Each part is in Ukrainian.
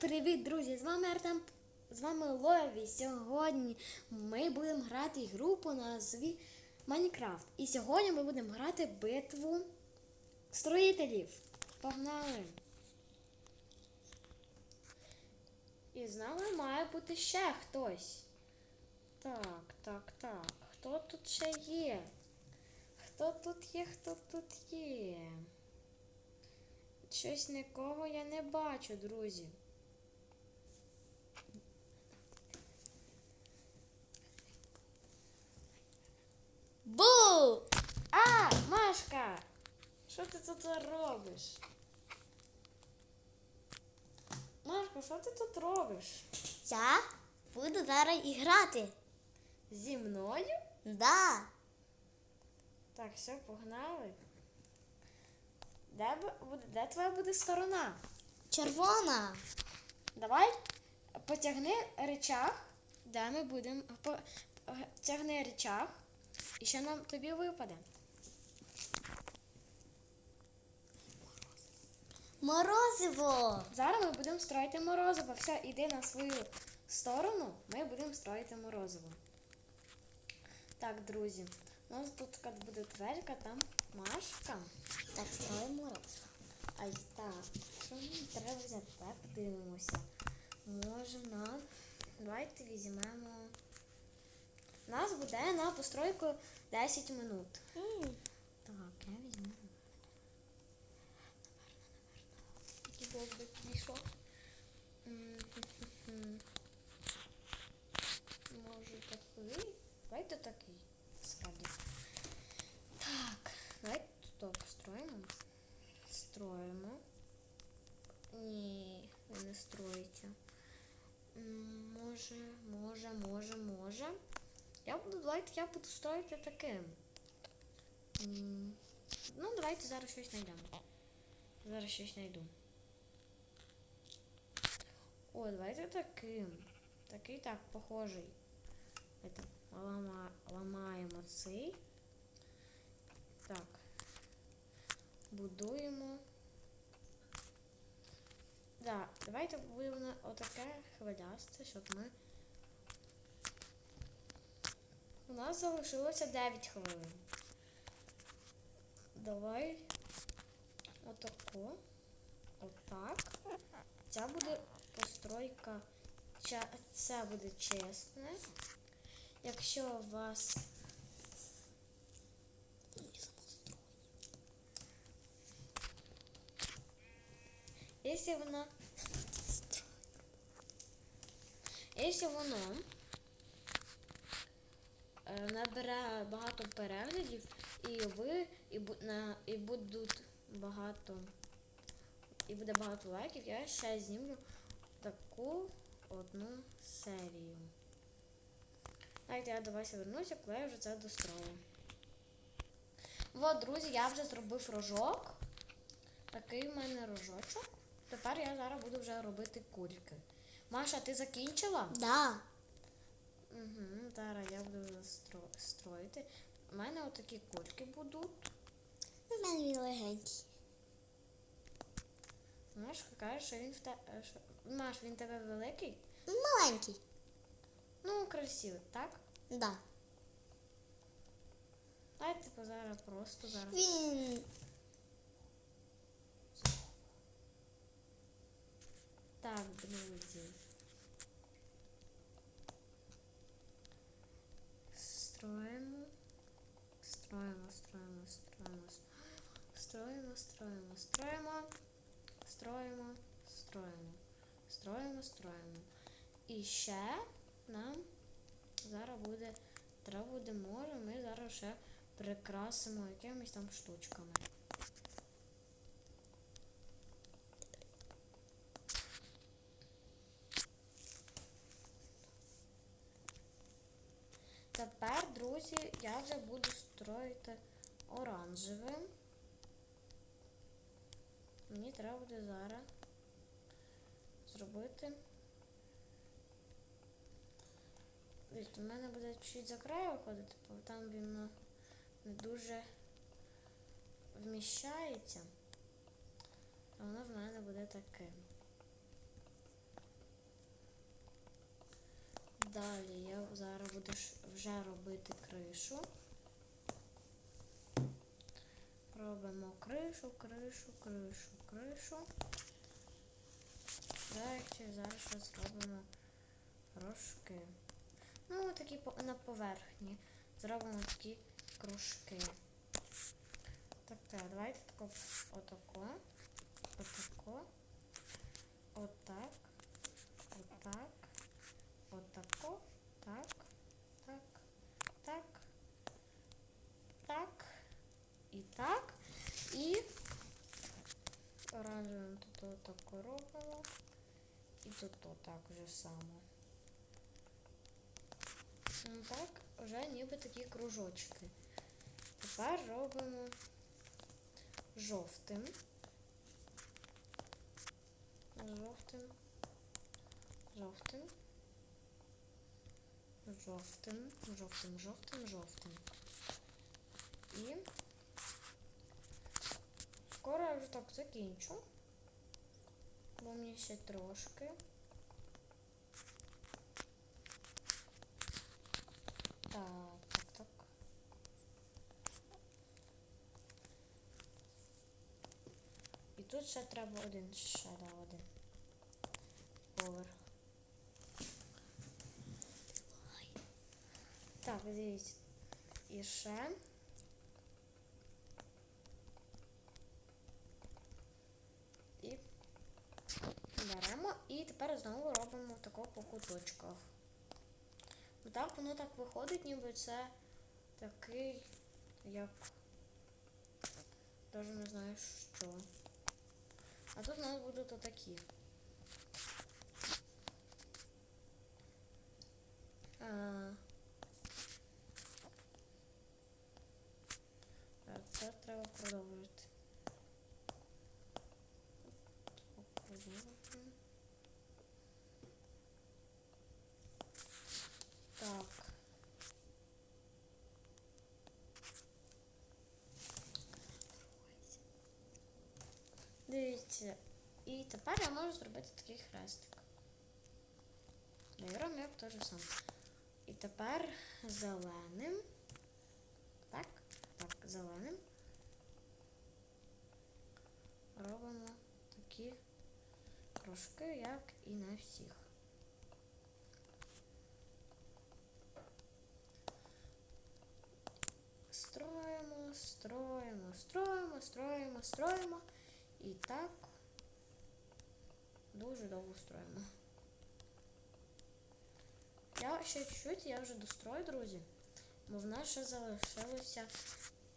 привіт, друзі! З вами Артем, з вами Лові. Сьогодні ми будемо грати гру по назві Майнкрафт. І сьогодні ми будемо грати битву строїтелів. Погнали! І з нами має бути ще хтось. Так, так, так. Хто тут ще є? Хто тут є, хто тут є? Щось нікого я не бачу, друзі. Бу! А, Машка! Що ти тут робиш? Машка, що ти тут робиш? Я буду зараз і грати. Зі мною? Да. Так, все, погнали. Де, буде, де твоя буде сторона? Червона. Давай потягни речах, де ми будемо. Тягни речах, і що нам тобі випаде? Морозиво. Зараз ми будемо строїти морозиво. Все, іди на свою сторону, ми будемо строїти морозиво. Так, друзі, у нас тут буде дверка, там Машка. Так, строїмо морозиво. Ай так, що нам треба взяти? Так, дивимося. Може нам. Давайте візьмемо. Нас буде на постройку 10 минут. Так, я візьму. Може такий? Давайте такий. Справді. Так, давайте тут построїмо. Строїмо. Ні, не строїте. Може, може, може, може. Я буду, давайте я буду строїти таким. Ну, давайте зараз щось знайдемо. Зараз щось знайду. О, давайте таким. Такий так, похожий. Это, лама, ламаємо цей. Так. Будуємо. Да, давайте будемо отаке хвилясте, щоб ми. У нас залишилося 9 хвилин. Давай отако. Отак. Ця буде постройка. Це буде чесне. Якщо у вас Якщо воно. Якщо воно набере багато переглядів, і ви, і, на, і будуть багато. І буде багато лайків, я ще знімлю таку одну серію. Давайте я до вас вернуся, коли я вже це дострою. От, друзі, я вже зробив рожок. Такий в мене рожочок. Тепер я зараз буду вже робити кульки. Маша, ти закінчила? Да. Угу, зараз я буду стро- строїти. У мене отакі кульки будуть. У мене він легенький. Машка каже, що він в те. Маш, він тебе великий? Маленький. Ну, красивий, так? Да. Давайте типу, зараз просто зараз. Він Так, друзі. Строїмо. Строїмо, строимо, строїмо. Строїмо, строїмо, строїмо. Строїмо, строїмо. Строїмо, строимо. І ще нам зараз буде, треба буде море, ми зараз ще прикрасимо якимись там штучками. Тепер, друзі, я вже буду строїти оранжевим. Мені треба буде зараз зробити. Дивіться, У мене буде чуть за край виходити, бо там він ну, не дуже вміщається. А воно в мене буде таким. Далі я зараз буду вже робити кришу. Робимо кришу, кришу, кришу, кришу. Далі зараз зробимо рожки. Ну, такі на поверхні. Зробимо такі кружки. Так, так, давайте тако, отако, отако, отак, отак, отако, так, так, так, так, і так. І оранжевим тут отако робимо. І тут отак же само. Ну так, вже ніби такі кружочки. Тепер робимо жовтим. Жовтим. Жовтим. Жовтим, жовтим, жовтим, жовтим. І скоро я вже так закінчу. Бо мені ще трошки. Так, так, так. І тут ще треба один, ще да, один поверх. Так, дивіться. І ще. І беремо і тепер знову робимо тако по куточках. Ну так воно так виходить, ніби це такий, як даже не знаю що. А тут у нас будуть отакі. А, так, це продовжити. Так. Дивіться. І тепер я можу зробити такий хрестик. Даємо як те ж саме. І тепер зеленим. Так, так, зеленим. Робимо такі кружки, як і на всіх. Строїмо, строїмо, строїмо, строїмо, строїмо. І так дуже довго строїмо. Я ще чуть-чуть, я вже дострою, друзі. Бо в нас ще залишилося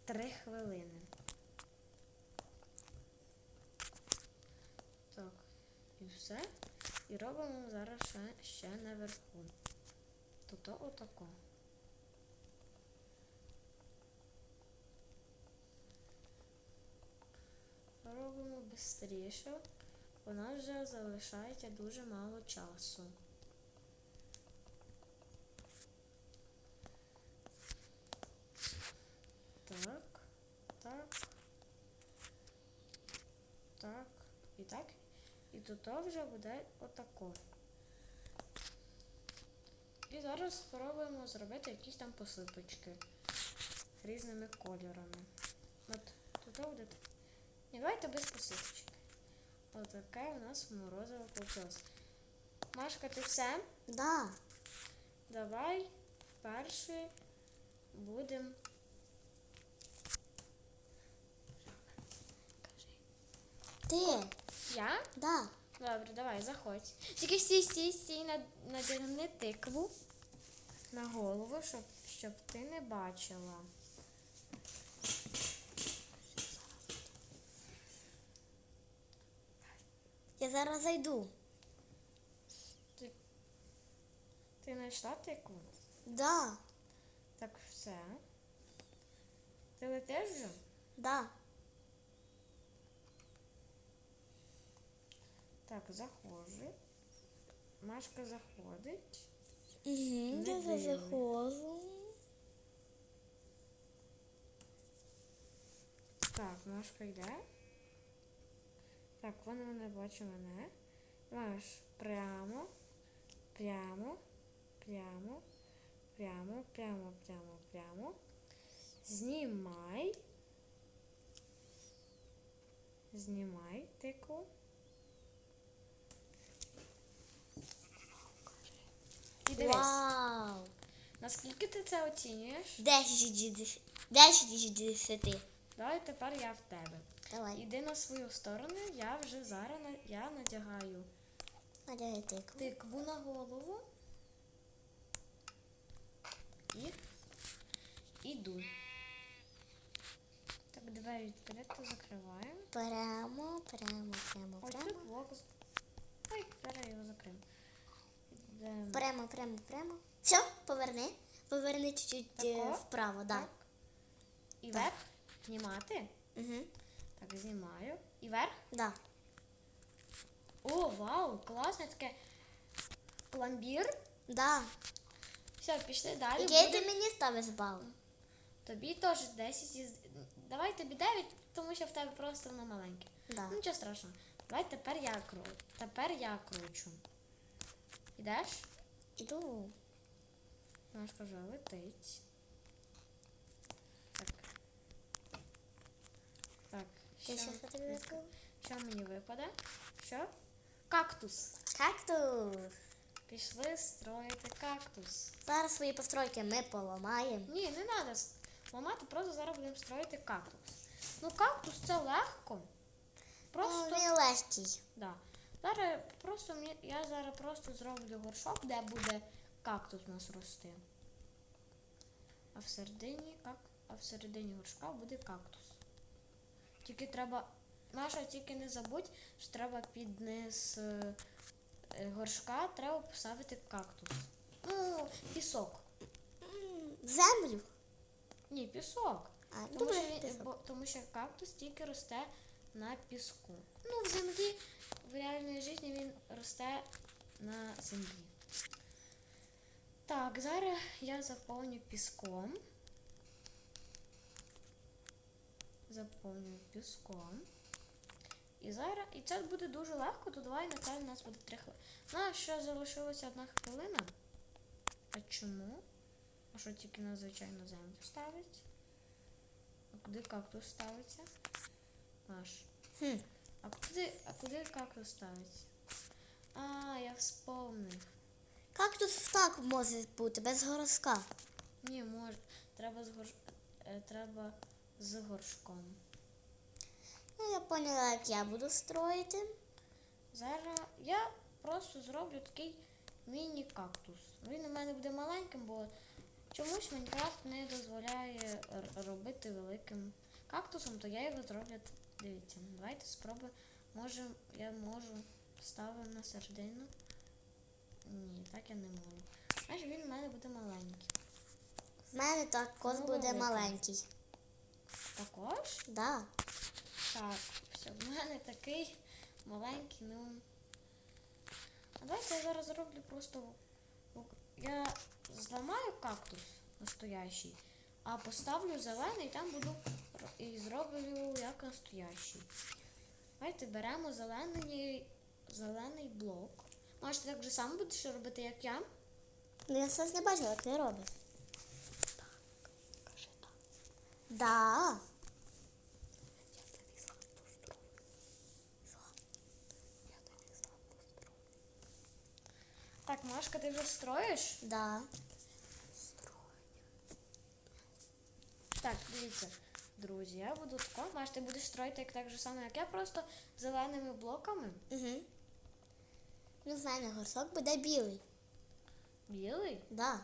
3 хвилини. Так, і все. І робимо зараз ще, ще наверху. Тобто отако. Робимо швидше. У нас вже залишається дуже мало часу. Так, так, так, і так. Тут вже буде отако. І зараз спробуємо зробити якісь там посипочки різними кольорами. От тут буде. так. Давайте без посипочки. Отаке у нас морозиво вийшло. Машка, ти все? Да. Давай вперше будемо. Ти? Я? Да. Добре, давай, заходь. Тільки стій, стій, стій, над- надягни тикву на голову, щоб, щоб ти не бачила. Я зараз зайду. Ти, ти знайшла тикву? Да. Так все. Ти летиш вже? Да. Так, заходжу. Машка заходить. Угу, Не я дивно. заходжу. Так, Машка йде. Так, вона не бачить мене. Маєш прямо, прямо, прямо, прямо, прямо, прямо, прямо. Знімай. Знімай тикву. І дивись, Вау! наскільки ти це оцінюєш? 10 із 10. 10 Давай тепер я в тебе. Давай. Іди на свою сторону, я вже зараз на- я надягаю Надягай тикву. тикву на голову. І іду. Так, двері відкрито закриваємо. Прямо, прямо, прямо, Ось прямо. тут блок. з- Ой, зараз його закрив. Йдемо. Прямо, прямо, прямо. Все, поверни. Поверни чуть-чуть е, вправо, да. Так. І вверх. Знімати. Угу. Так, знімаю. І вверх. Да. О, вау, класне таке. Пломбір. Да. Все, пішли далі. Який ти мені ставиш бал? Тобі теж 10 із. Давай тобі 9, тому що в тебе просто воно маленьке. Да. Ну, Нічого страшного. Давай тепер я кручу. Тепер я кручу. Ідеш? Іду. Ножка вже летить. Так. Так. Що, що мені випаде? Що? Кактус. Кактус. Пішли строїти кактус. Зараз свої постройки ми поламаємо. Ні, не треба ламати, просто зараз будемо строїти кактус. Ну, кактус це легко. Просто. Ну, він легкий. Да. Зараз просто я зараз просто зроблю горшок, де буде кактус у нас рости. А всередині как... а всередині горшка буде кактус. Тільки треба. Маша, тільки не забудь, що треба під низ е, е, горшка треба поставити кактус. Ну, пісок. Землю. Ні, пісок. А, Тому, що, пісок. бо, тому що кактус тільки росте на піску. Ну, в землі, в реальній житті він росте на землі. Так, зараз я заповню піском. Заповнюю піском. І зараз, і це буде дуже легко, то давай на це у нас буде три хвилини. Ну, а ще залишилася одна хвилина. А чому? А що тільки на звичайну землю ставить? А куди кактус ставиться? Наш. Хм. А куди, а куди кактус ставиться? А, я вспомнив. Кактус так може бути, без горшка. Ні, може. Треба з горш... е, треба з горшком. Ну, я поняла, як я буду строїти. Зараз я просто зроблю такий міні-кактус. Він у мене буде маленьким, бо чомусь Майнкрафт не дозволяє робити великим кактусом, то я його зроблю. Дивіться, давайте спробуємо. Може, я можу ставити на середину. Ні, так я не можу. Знаєш, він у мене буде маленький. В мене також Ну, буде великий. маленький. Також? Да. Так, все, в мене такий маленький, ну. А давайте я зараз зроблю просто. Я зламаю кактус настоящий, а поставлю зелений і там буду і зроблю як настоящий. Давайте беремо зелений, зелений блок. Може, ти так же само будеш робити, як я? Ну, я ж не бачила, як ти робиш. Да. Так, Машка, ти вже строїш? Да. Так, дивіться, друзі, я буду тако. Маш, ти будеш строїти як так же само, як я, просто зеленими блоками. Угу. Ну, в мене горшок буде білий. Білий? Да.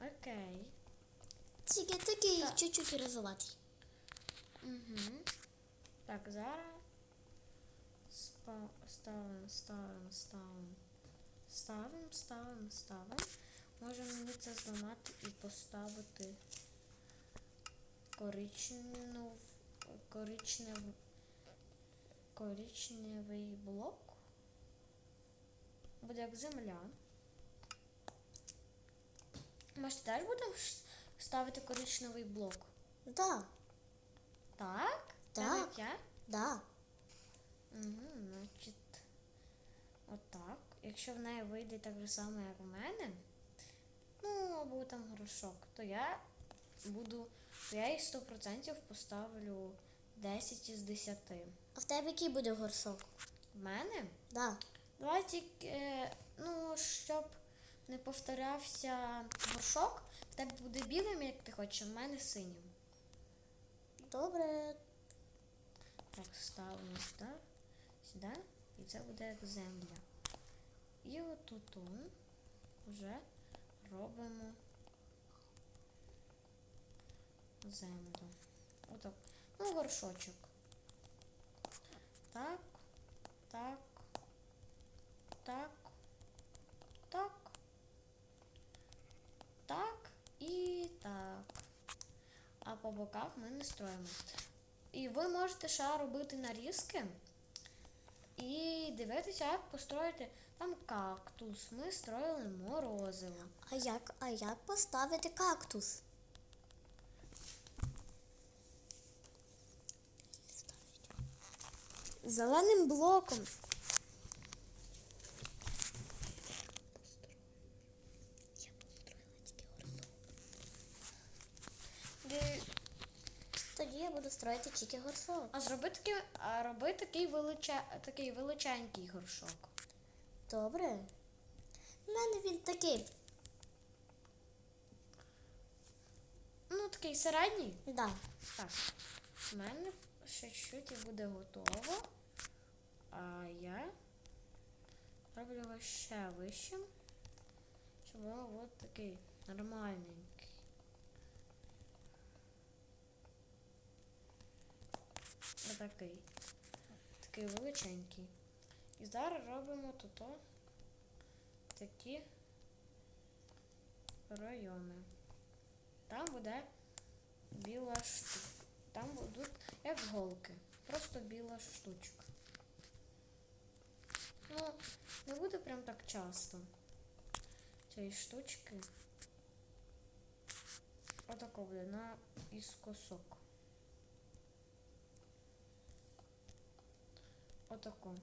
Окей. Тільки такий Так. чуть-чуть розуватий. Угу. Так, зараз спа- ставимо, ставимо, ставимо. Ставимо, ставимо, ставимо. Можемо мені це зламати і поставити коричневу, коричнев, коричневий блок. Буде як земля. Може, теж будеш ставити коричневий блок? Да. Так? Так. Так, я? Да. Угу, значить, отак. якщо в неї вийде так же само, як у мене, ну, або там горшок, то я буду, то я їй 100% поставлю 10 із 10. А в тебе який буде горшок? В мене Да. Давай тільки, е, ну, щоб не повторявся горшок, в тебе буде білим, як ти хочеш, а в мене синім. Добре. Так, ставимо сюди, сюди, і це буде як земля. І отут вже робимо землю. Отак. Ну, горшочок. Так, так, так, так, так і так. А по боках ми не строїмо. І ви можете ще робити нарізки і дивитися, як построїти там кактус. Ми строїли морозиво. А як, а як поставити кактус? Зеленим блоком. Тоді я буду строїти тільки горшок. А зроби такий, а роби такий, велича, такий величенький горшок. Добре. У мене він такий. Ну, такий середній. Да. Так. У мене ще чуть і буде готово. А я роблю його ще вищим, щоб було от такий нормальненький. Отакий. Такий величенький. І зараз робимо тут такі райони. Там буде біла штука. Там будуть як голки. Просто біла штучка. Ну, не буде прям так часто. Цієї штучки. Отако буде на іскосок. Отако.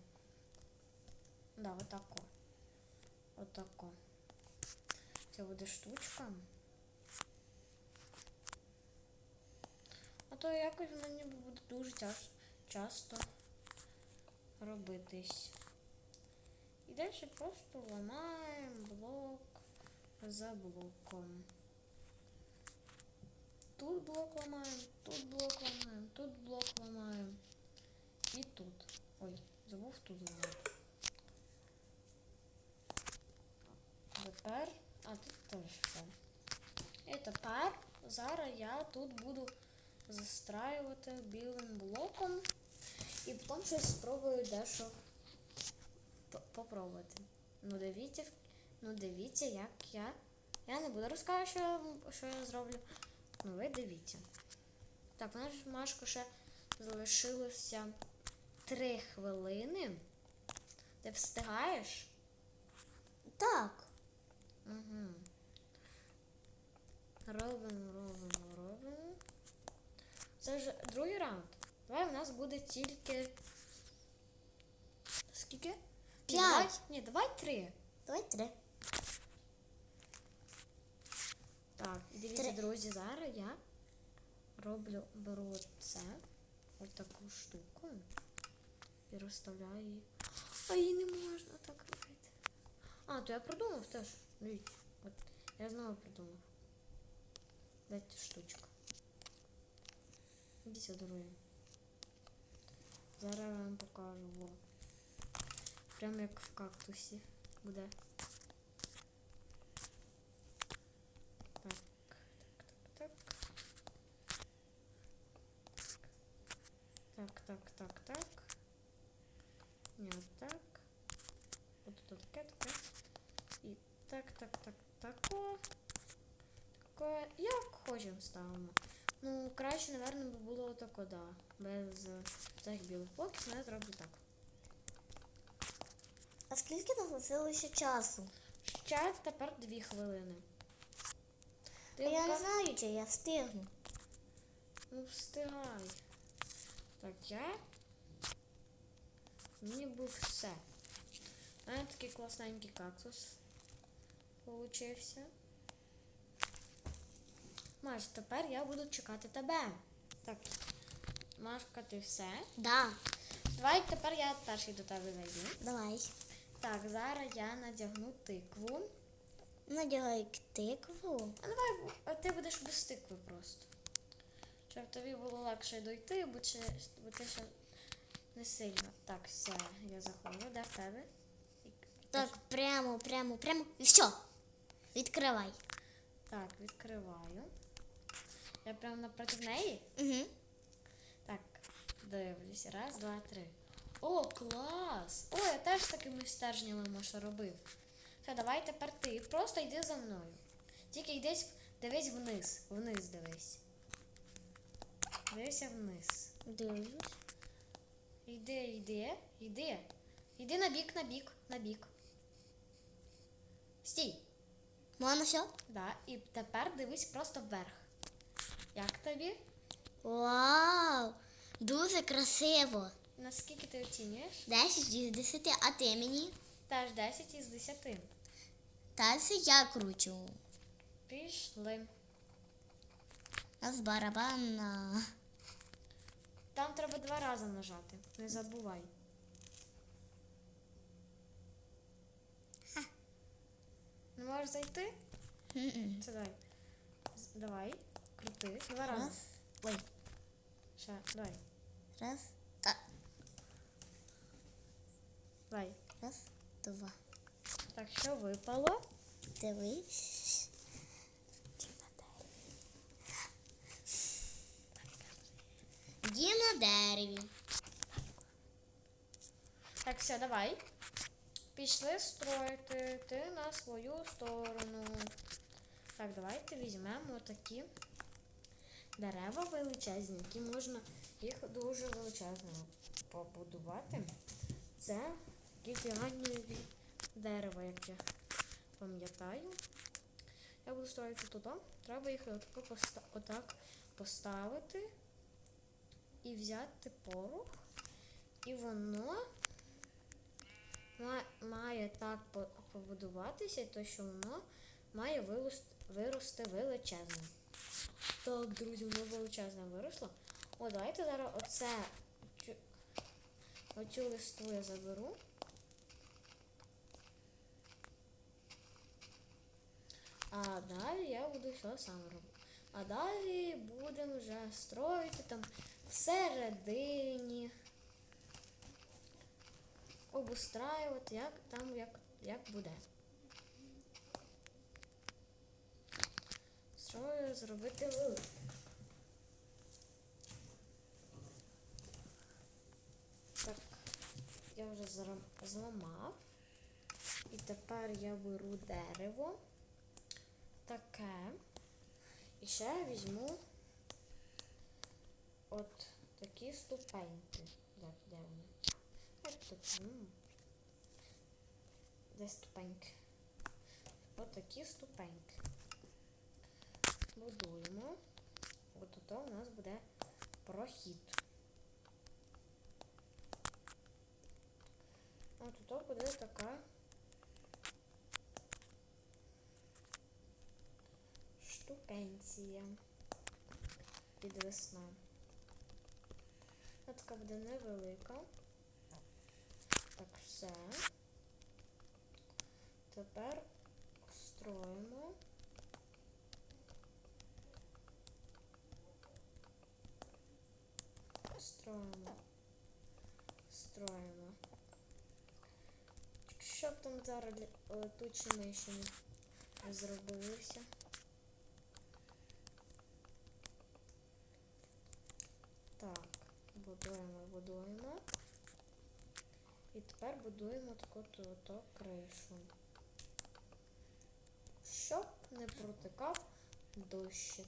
Да, отако. Отако. Це буде штучка. А то якось мені буде дуже часто робитись. І далі просто ламаємо блок за блоком. Тут блок ламаємо, тут блок ламаємо, тут блок ламаємо. І тут. Ой, забув тут ламати. Тепер, а тут теж все. І тепер зараз я тут буду застраювати білим блоком і потім щось спробую дещо попробувати. Ну дивіться, ну дивіться, як я. Я не буду розказувати, що, що я зроблю. Ну ви дивіться. Так, у нас Машко ще залишилося три хвилини. Ти встигаєш? Так. Угу. Робимо, робимо, робимо. Це вже другий раунд. Давай у нас буде тільки. Скільки? Ні, П'ять. давай- Ні, давай три. Давай три. Так, і дивіться, Три. друзі, зараз я роблю, беру це, ось таку штуку і розставляю її. А її не можна так робити. А, то я придумав теж. Дивіться, от я знову придумав. Дайте штучку. Ідіть сюди, друзі. Зараз я вам покажу. Во. Прям як в кактусі буде. Так, так, так, так. Так, так, так, так. Ні, так. От тут таке, таке. І так, так, так, тако. Таке. Як хочемо ставимо. Ну, краще, напевно, би було тако, да. Без цих білих блоків, але зроблю так. А скільки нам лишилося часу? Ще тепер дві хвилини. Ти Я не знаю, чи я встигну. Ну, встигай. Так, я ніби все. У мене такий класненький кактус получився. Маш, тепер я буду чекати тебе. Так, Машка, ти все. Да. Давай тепер я перший до тебе зайду. Давай. Так, зараз я надягну тикву. Надягай тикву. А давай а ти будеш без тикви просто. Щоб тобі було легше дойти, бо, чи, бо ти ще не сильно. Так, все, я заходжу, де в тебе? Так, прямо, прямо, прямо. І все. Відкривай. Так, відкриваю. Я прямо напроти неї. Угу. Так, дивлюсь. Раз, два, три. О, клас! О, я теж з такими стержнями Маша робив. Все, давай тепер ти. Просто йди за мною. Тільки йдись, дивись вниз. Вниз дивись. Дивися вниз. Дивлюсь. Йди, йди, йди. Йди на бік, на бік, на бік. Стій. Можна все? Да. І тепер дивись просто вверх. Як тобі? Вау! Дуже красиво. Наскільки ти оцінюєш? 10 із 10, а ти мені? Теж 10 із 10. Далі я кручу. Пішли. Нас барабанна. Там треба два рази нажати. Не забувай. Не можеш зайти? Це давай. Давай. Крути. Два рази. Раз. Ой. Ще, давай. Раз. Та. Давай. Раз, два. Так, що випало? Дивись. Дім на дереві. Так, все, давай. Пішли строїти ти на свою сторону. Так, давайте візьмемо такі дерева величезні, які можна їх дуже величезно побудувати. Це такі фіганні дерева, як я пам'ятаю. Я буду строїти туди. Треба їх поста- отак поставити і взяти порох. І воно має так побудуватися, то що воно має вирости, величезне. Так, друзі, воно величезне виросло. О, давайте зараз оце цю, оцю листву я заберу. А далі я буду все сам робити. А далі будемо вже строїти там всередині обустраювати, як там як, як буде. Строю зробити велике. Так, я вже зламав. І тепер я беру дерево. Таке. І ще я візьму от такі ступеньки. Де, де вони? Ось тут. Де ступеньки? От такі ступеньки. Будуємо. От тут у нас буде прохід. От тут буде така штукенція підвесна. Вона така буде невелика. Так, все. Тепер строїмо. Строїмо. Строїмо. Щоб там зараз летучі миші не зробилися. Так, будуємо, будуємо. І тепер будуємо таку то кришу. Щоб не протикав дощик.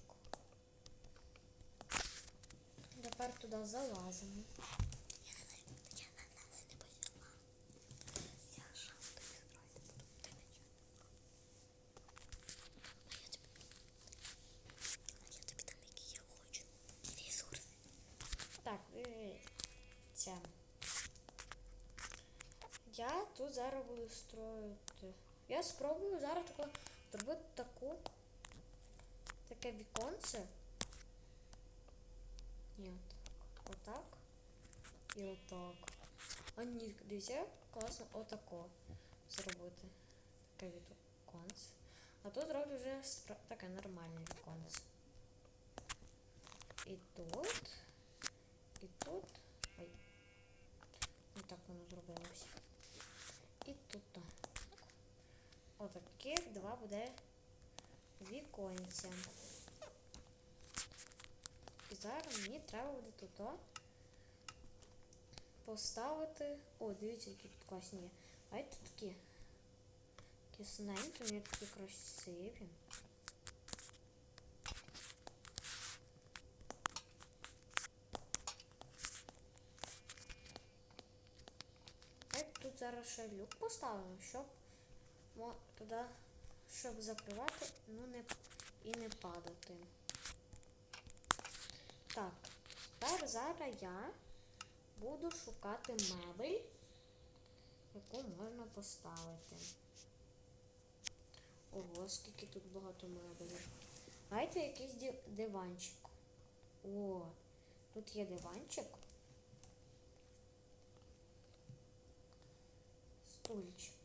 Тепер туди залазимо. Так, я тут зараз буду строїти. Я спробую зараз таку, зробити таку. Таке віконце. Ні, отак. Отак. І отак. А ні, дивіться, класно отако зробити. Таке віконце. А тут роблю вже таке нормальне віконце. І тут. І тут. Так воно зробилося. І тут. так. Отаких два буде віконця. І зараз мені треба буде тут поставити. О, дивіться, які тут класні є. А це такі. Кисненькі, вони такі красиві. Я тут зараз ще люк поставимо, щоб туди, щоб закривати, ну не і не падати. Так, тепер зараз я буду шукати мебель, яку можна поставити. Ого, скільки тут багато мебелів. Давайте якийсь диванчик. О, тут є диванчик. 对